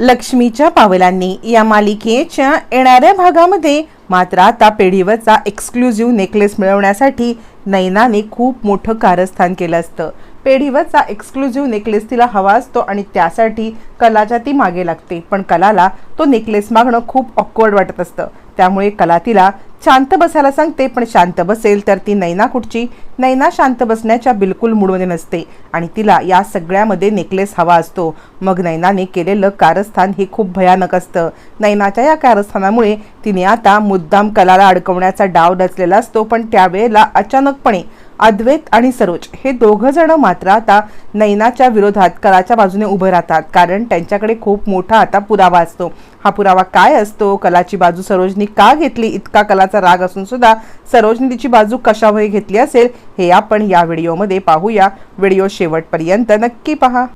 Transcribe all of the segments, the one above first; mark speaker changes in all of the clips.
Speaker 1: लक्ष्मीच्या पावलांनी या मालिकेच्या येणाऱ्या भागामध्ये मात्र आता पेढीवरचा एक्सक्लुझिव्ह नेकलेस मिळवण्यासाठी नैनाने खूप मोठं कारस्थान केलं असतं. पेढीवरचा एक्सक्लुझिव्ह नेकलेस तिला हवा असतो आणि त्यासाठी कलाच्या ती मागे लागते. पण कलाला तो नेकलेस मागणं खूप ऑकवर्ड वाटत असतं. त्यामुळे कला तिला शांत बसायला सांगते पण शांत बसेल तर ती नैना कुठची नैना शांत बसण्याच्या बिलकुल मूडमध्ये नसते आणि तिला या सगळ्यामध्ये नेकलेस हवा असतो. मग नैनाने केलेलं कारस्थान हे खूप भयानक असतं. नैनाच्या या कारस्थानामुळे तिने आता मुद्दाम कलाला अडकवण्याचा डाव डचलेला असतो पण त्यावेळेला अचानकपणे अद्वैत आणि सरोज हे दोघं जण मात्र आता नैनाच्या विरोधात कलाच्या बाजूने उभे राहतात. कारण त्यांच्याकडे खूप मोठा आता पुरावा असतो. हा पुरावा काय असतो? कलाची बाजू सरोजनी का घेतली? इतका कलाचा राग असून सुद्धा सरोजनी तिची बाजू कशामुळे घेतली असेल? हे आपण या व्हिडिओमध्ये पाहूया. व्हिडिओ शेवटपर्यंत नक्की पहा.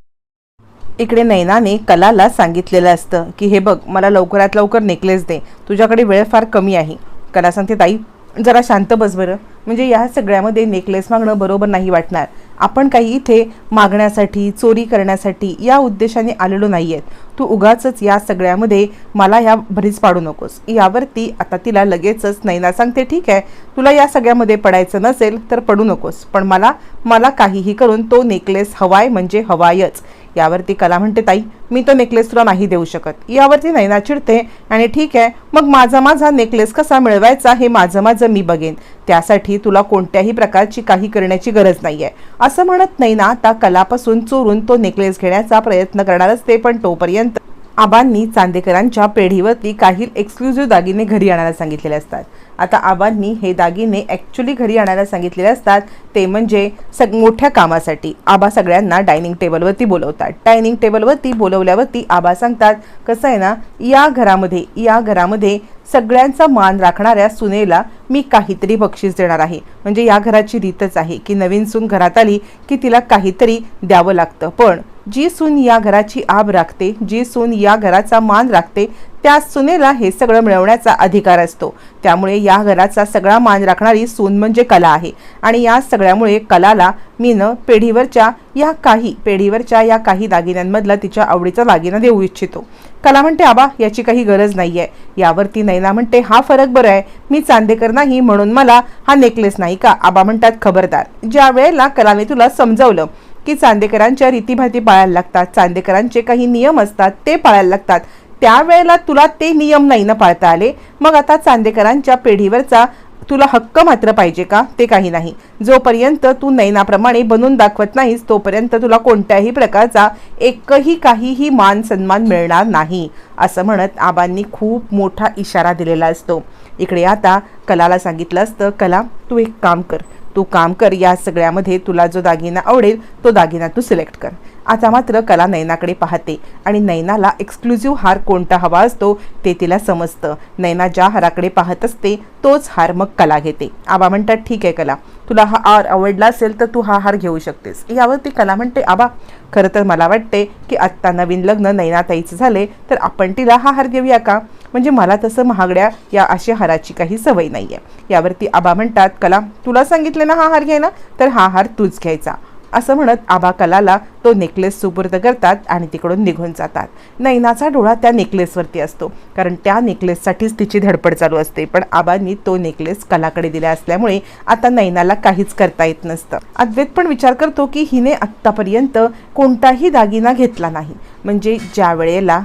Speaker 1: इकडे नैनाने कलाला सांगितलेलं असतं की हे बघ मला लवकरात लवकर नेकलेस दे. तुझ्याकडे वेळ फार कमी आहे. कला सांगते ताई जरा शांत बस बरं. म्हणजे या सगळ्यामध्ये नेकलेस मागणं बरोबर नाही वाटणार. आपण काही इथे मागण्यासाठी चोरी करण्यासाठी या उद्देशाने आलेलो नाही आहेत तू उगाचच या सगळ्यामध्ये मला या भरीच पाडू नकोस. यावरती आता तिला लगेचच नैना सांगते ठीक आहे तुला या सगळ्यामध्ये पडायचं नसेल तर पडू नकोस. पण मला मला काहीही करून तो नेकलेस हवाय म्हणजे हवायच. यावरती कला म्हणते ताई मी तो नेकलेस तुला नाही देऊ शकत. यावरती नैना चिडते आणि ठीक आहे मग माझा माझा नेकलेस कसा मिळवायचा हे माझं माझं मी बघेन. त्यासाठी तुला कोणत्याही प्रकारची काही करण्याची गरज नाही आहे असं म्हणत नैना आता कलापासून चोरून तो नेकलेस घेण्याचा प्रयत्न करणार असते पण तोपर्यंत आबांनी चांदेकरांच्या पेढीवरती काही एक्सक्लुझिव्ह दागिने घरी आणायला सांगितलेले असतात. आता आबांनी हे दागिने ॲक्च्युली घरी आणायला सांगितलेले असतात ते म्हणजे सग मोठ्या कामासाठी. आबा सगळ्यांना डायनिंग टेबलवरती बोलवतात. डायनिंग टेबलवरती बोलवल्यावरती आबा सांगतात कसं आहे ना या घरामध्ये या घरामध्ये सगळ्यांचा मान राखणाऱ्या सुनेला मी काहीतरी बक्षीस देणार आहे. म्हणजे या घराची रीतच आहे की नवीन सून घरात आली की तिला काहीतरी द्यावं लागतं. पण जी सून या घराची आब राखते जी सून या घराचा मान राखते त्या सुनेला हे सगळं मिळवण्याचा अधिकार असतो. त्यामुळे या घराचा सगळा मान राखणारी सून म्हणजे कला आहे. आणि या सगळ्यामुळे कलाला मीनं पेढीवरच्या या काही पेढीवरच्या या काही दागिन्यांमधला तिच्या आवडीचा दागिना देऊ इच्छितो. कला म्हणते आबा याची काही गरज नाही आहे यावरती नैना म्हणते हा फरक बरं आहे. मी चांदेकर नाही म्हणून मला हा नेकलेस नाही का? आबा म्हणतात खबरदार. ज्या वेळेला कलाने तुला समजावलं की चांदेकरांच्या रीतीभाती पाळायला लागतात. चांदेकरांचे काही नियम असतात ते पाळायला लागतात. त्यावेळेला तुला ते नियम नाही ना पाळता आले. मग आता चांदेकरांच्या पेढीवरचा तुला हक्क मात्र पाहिजे का? ते काही नाही. जोपर्यंत तू नैनाप्रमाणे बनून दाखवत नाहीस तोपर्यंत तुला कोणत्याही प्रकारचा एकही काहीही मान सन्मान मिळणार नाही असं म्हणत आबांनी खूप मोठा इशारा दिलेला असतो. इकडे आता कलाला सांगितलं असतं कला तू एक काम कर. तू काम कर या सगळ्यामध्ये तुला जो दागिना आवडेल तो दागिना तू सिलेक्ट कर. आता मात्र कला नैनाकडे पाहते आणि नैनाला एक्सक्लुझिव्ह हार कोणता हवा असतो ते तिला समजतं. नैना ज्या हाराकडे पाहत असते तोच हार मग कला घेते. आबा म्हणतात ठीक आहे कला. तुला हा हार आवडला असेल तर तू हा हार घेऊ शकतेस. यावरती कला म्हणते आबा खरं तर मला वाटते की आत्ता नवीन लग्न नैनाताईचं झाले तर आपण तिला हा हार घेऊया का? म्हणजे मला तसं महागड्या या अशा हाराची काही सवय नाही आहे यावरती आबा म्हणतात कला तुला सांगितलं ना हा हार घ्यायला? तर हा हार तूच घ्यायचा. असं म्हणत आबा कलाला तो नेकलेस सुपूर्द करतात आणि तिकडून निघून जातात. नैनाचा डोळा त्या नेकलेसवरती असतो. कारण त्या नेकलेससाठीच तिची धडपड चालू असते. पण आबांनी तो नेकलेस कलाकडे दिला असल्यामुळे आता नैनाला काहीच करता येत नसतं. अद्वैत पण विचार करतो की हिने आत्तापर्यंत कोणताही दागिना घेतला नाही. म्हणजे ज्या वेळेला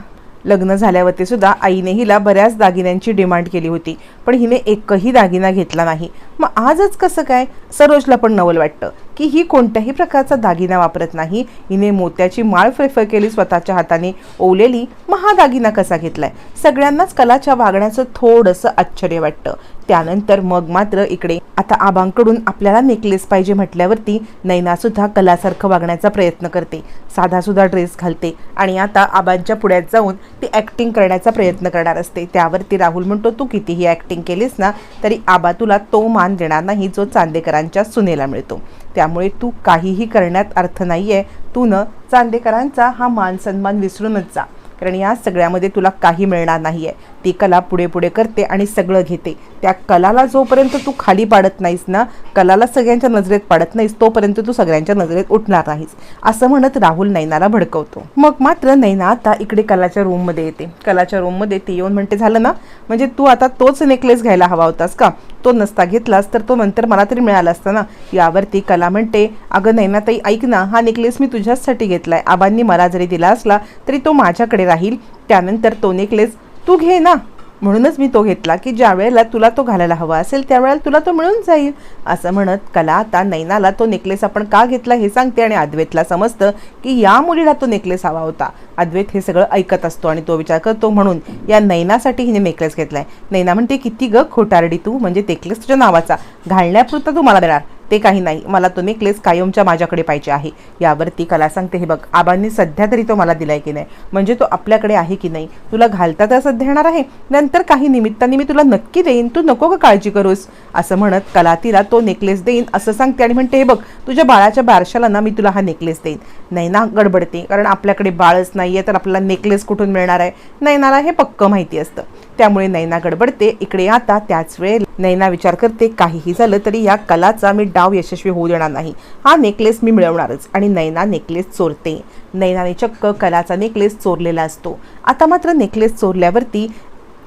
Speaker 1: लग्न झाल्यावरती सुद्धा आईने हिला बऱ्याच दागिन्यांची डिमांड केली होती. पण हिने एकही दागिना घेतला नाही. मग आजच कसं काय? सरोजला पण नवल वाटतं. की ही कोणत्याही प्रकारचा दागिना वापरत नाही. हिने मोत्याची माळ प्रेफर केली स्वतःच्या हाताने ओवलेली महादागिना दागिना कसा घेतलाय? सगळ्यांनाच कलाच्या वागण्याचं थोडंसं आश्चर्य वाटतं. त्यानंतर मग मात्र इकडे. आता आबांकडून आपल्याला नेकलेस पाहिजे म्हटल्यावरती नैना सुद्धा कलासारखं वागण्याचा प्रयत्न करते. साधा सुद्धा ड्रेस घालते आणि आता आबांच्या पुढ्यात जाऊन ती ॲक्टिंग करण्याचा प्रयत्न करणार असते. त्यावरती राहुल म्हणतो तू कितीही ॲक्टिंग केलीस ना तरी आबा तुला तो मान देणार नाही जो चांदेकरांच्या सुनेला मिळतो. त्यामुळे तू काहीही करण्यात अर्थ नाही आहे तू न चांदेकरांचा हा मान सन्मान विसरूनच जा. कारण या सगळ्यामध्ये तुला काही मिळणार नाही आहे ती कला पुढे पुढे करते आणि सगळं घेते. त्या कलाला जोपर्यंत तू खाली पाडत नाहीस ना कलाला सगळ्यांच्या नजरेत पाडत नाहीस तोपर्यंत तू सगळ्यांच्या नजरेत उठणार नाहीस. असं म्हणत राहुल नैनाला भडकवतो. मग मात्र नैना आता इकडे कलाच्या रूममध्ये येते. कलाच्या रूममध्ये ती येऊन म्हणते झालं ना? म्हणजे तू आता तोच नेकलेस घ्यायला हवा होतास का? तो नसता घेतलास तर तो नंतर मला तरी मिळाला असता ना? यावरती कला म्हणते अगं नैनाताई ऐक ना हा नेकलेस मी तुझ्याचसाठी घेतलाय. आबांनी मला जरी दिला असला तरी तो माझ्याकडे राहील. त्यानंतर तो नेकलेस तू घे ना. म्हणूनच मी तो घेतला की ज्या वेळेला तुला तो घालायला हवा असेल त्यावेळेला तुला तो मिळून जाईल. असं म्हणत कला आता नैनाला तो नेकलेस आपण का घेतला हे सांगते आणि अद्वैतला समजतं की या मुलीला तो नेकलेस हवा होता. अद्वैत हे सगळं ऐकत असतो आणि तो विचार करतो म्हणून या नैनासाठी हिने नेकलेस घेतला आहे नैना म्हणते किती ग खोटारडी तू म्हणजे नेकलेस तुझ्या नावाचा. घालण्यापुरता तू मला देणार. ते काही नाही. मला तो नेकलेस कायमच्या माझ्याकडे पाहिजे आहे. यावरती कला सांगते. हे बघ आबांनी सध्या तरी तो मला दिलाय की नाही. म्हणजे तो आपल्याकडे आहे की नाही? तुला घालता तर सध्या येणार आहे. नंतर काही निमित्ताने मी तुला नक्की देईन. तू नको का काळजी करूस. असं म्हणत कला तिला तो नेकलेस देईन. असं सांगते आणि म्हणते हे बघ तुझ्या बाळाच्या बारशाला ना मी तुला हा नेकलेस देईन. नैना गडबडते. कारण आपल्याकडे बाळच नाही आहे तर आपल्याला नेकलेस कुठून मिळणार आहे? नैनाला हे पक्क माहिती असतं. त्यामुळे नैना गडबडते. इकडे आता त्याच वेळेला नैना विचार करते काहीही झालं तरी या कलाचा मी डाव यशस्वी होऊ देणार नाही. हा नेकलेस मी मिळवणारच आणि नैना नेकलेस चोरते. नैनाने चक्क कलाचा नेकलेस चोरलेला असतो. आता मात्र नेकलेस चोरल्यावरती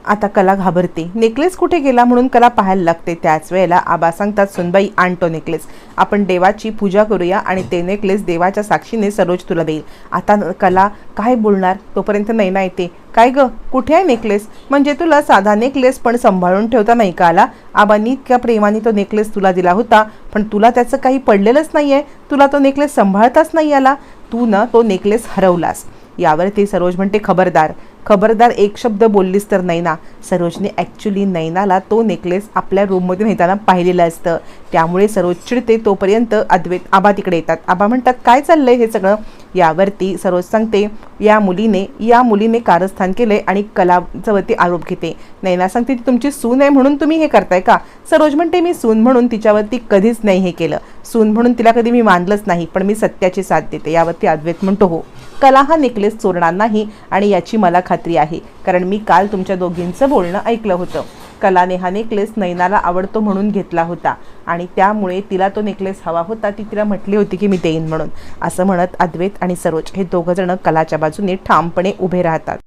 Speaker 1: आता कला घाबरते. नेकलेस कुठे गेला म्हणून कला पाहायला लागते. त्याच वेळेला आबा सांगतात सुनबाई आणतो नेकलेस. आपण देवाची पूजा करूया आणि ते नेकलेस देवाच्या साक्षीने सरोज तुला देईल. आता कला काय बोलणार? तोपर्यंत नैना येते. काय ग? कुठे आहे नेकलेस? म्हणजे तुला साधा नेकलेस पण सांभाळून ठेवता नाही का आला? आबांनी इतक्या प्रेमाने तो नेकलेस तुला दिला होता पण तुला त्याचं काही पडलेलंच नाही आहे तुला तो नेकलेस सांभाळताच नाही आला. तू ना तो नेकलेस हरवलास. यावर ती सरोज म्हणते खबरदार. खबरदार एक शब्द बोललीस तर नैना. सरोजने ॲक्च्युली नैनाला तो नेकलेस आपल्या रूममध्ये नेताना पाहिलेलं असतं. त्यामुळे सरोज चिडते तोपर्यंत अद्वैत आबा तिकडे येतात. आबा म्हणतात काय चाललंय हे सगळं? यावरती सरोज सांगते या मुलीने या मुलीने कारस्थान केले आणि कलावरती आरोप घेते. नैना सांगते ती तुमची सून आहे म्हणून तुम्ही हे करताय का? सरोज म्हणते मी सून म्हणून तिच्यावरती कधीच नाही हे केलं. सून म्हणून तिला कधी मी मानलंच नाही पण मी सत्याची साथ देते. यावरती अद्वैत म्हणतो हो कला हा नेकलेस चोरणार नाही आणि याची मला खात्री आहे कारण मी काल तुमच्या दोघींचं बोलणं ऐकलं होतं. कलाने हा नेकलेस नैनाला आवडतो म्हणून घेतला होता. आणि त्यामुळे तिला तो नेकलेस हवा होता ती तिला म्हटली होती की मी देईन म्हणून. असं म्हणत अद्वैत आणि सरोज हे दोघंजणं कलाच्या बाजूने ठामपणे उभे राहतात.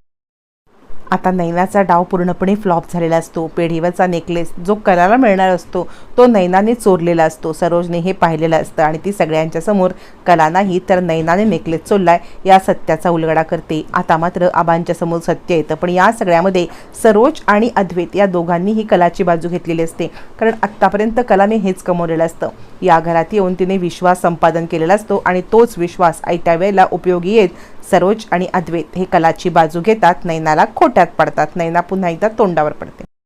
Speaker 1: आता नैनाचा डाव पूर्णपणे फ्लॉप झालेला असतो. पेढीवरचा नेकलेस जो कलाला मिळणार असतो तो नैनाने चोरलेला असतो. सरोजने हे पाहिलेलं असतं आणि ती सगळ्यांच्या समोर कला नाही तर नैनाने नेकलेस चोरलाय या सत्याचा उलगडा करते. आता मात्र आबांच्या समोर सत्य येतं. पण या सगळ्यामध्ये सरोज आणि अद्वैत या दोघांनीही कलाची बाजू घेतलेली असते. कारण आत्तापर्यंत कलाने हेच कमवलेलं असतं. या घरात येऊन तिने विश्वास संपादन केलेला असतो आणि तोच विश्वास आयत्या वेळेला उपयोगी येत सरोज आणि अद्वैत हे कलाची बाजू घेतात. नैनाला खोट्यात पडतात. नैना पुन्हा एकदा तोंडावर पडते.